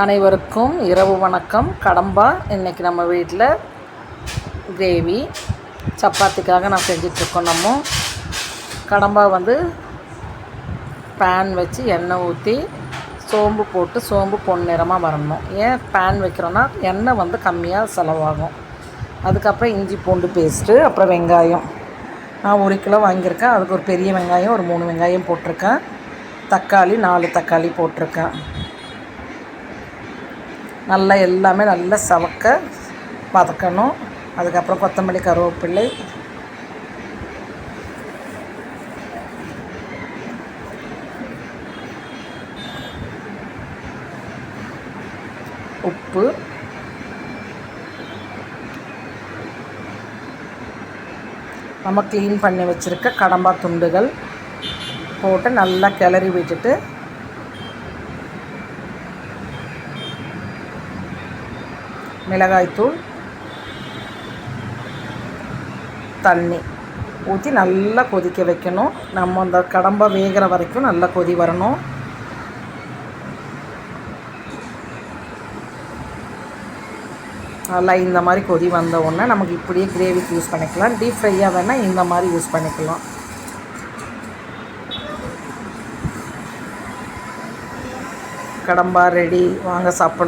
அனைவருக்கும் இரவு வணக்கம். கடம்பா இன்றைக்கி நம்ம வீட்டில் கிரேவி. சப்பாத்திக்காக நான் செஞ்சிட்ருக்கோம் நம்ம. கடம்பா வந்து பேன் வச்சு எண்ணெய் ஊற்றி சோம்பு போட்டு சோம்பு பொன்னிறமாக வரணும் ஏன் பேன் வைக்கிறோன்னா எண்ணெய் வந்து கம்மியாக செலவாகும். அதுக்கப்புறம் இஞ்சி பூண்டு பேஸ்ட்டு அப்புறம் வெங்காயம். நான் ஒரு கிலோ வாங்கியிருக்கேன். அதுக்கு ஒரு பெரிய வெங்காயம் ஒரு மூணு வெங்காயம் போட்டிருக்கேன். தக்காளி நாலு தக்காளி போட்டிருக்கேன். நல்லா எல்லாமே நல்லா சவக்க வதக்கணும். அதுக்கப்புறம் கொத்தமல்லி கருவேப்பிள்ளை உப்பு. நம்ம க்ளீன் பண்ணி வச்சுருக்க கடம்பா துண்டுகள் போட்டு நல்லா கிளறி விட்டுட்டு மிளகாய்த்தூள் தண்ணி ஊற்றி நல்லா கொதிக்க வைக்கணும். நம்ம அந்த கடம்பை வேகிற வரைக்கும் நல்லா கொதி வரணும். நல்லா இந்த மாதிரி கொதி வந்த உடனே நமக்கு இப்படியே கிரேவிக்கு யூஸ் பண்ணிக்கலாம். டீப் ஃப்ரையாக வேணால் இந்த மாதிரி யூஸ் பண்ணிக்கலாம். கடம்பா ரெடி வாங்க சாப்பிட்லாம்.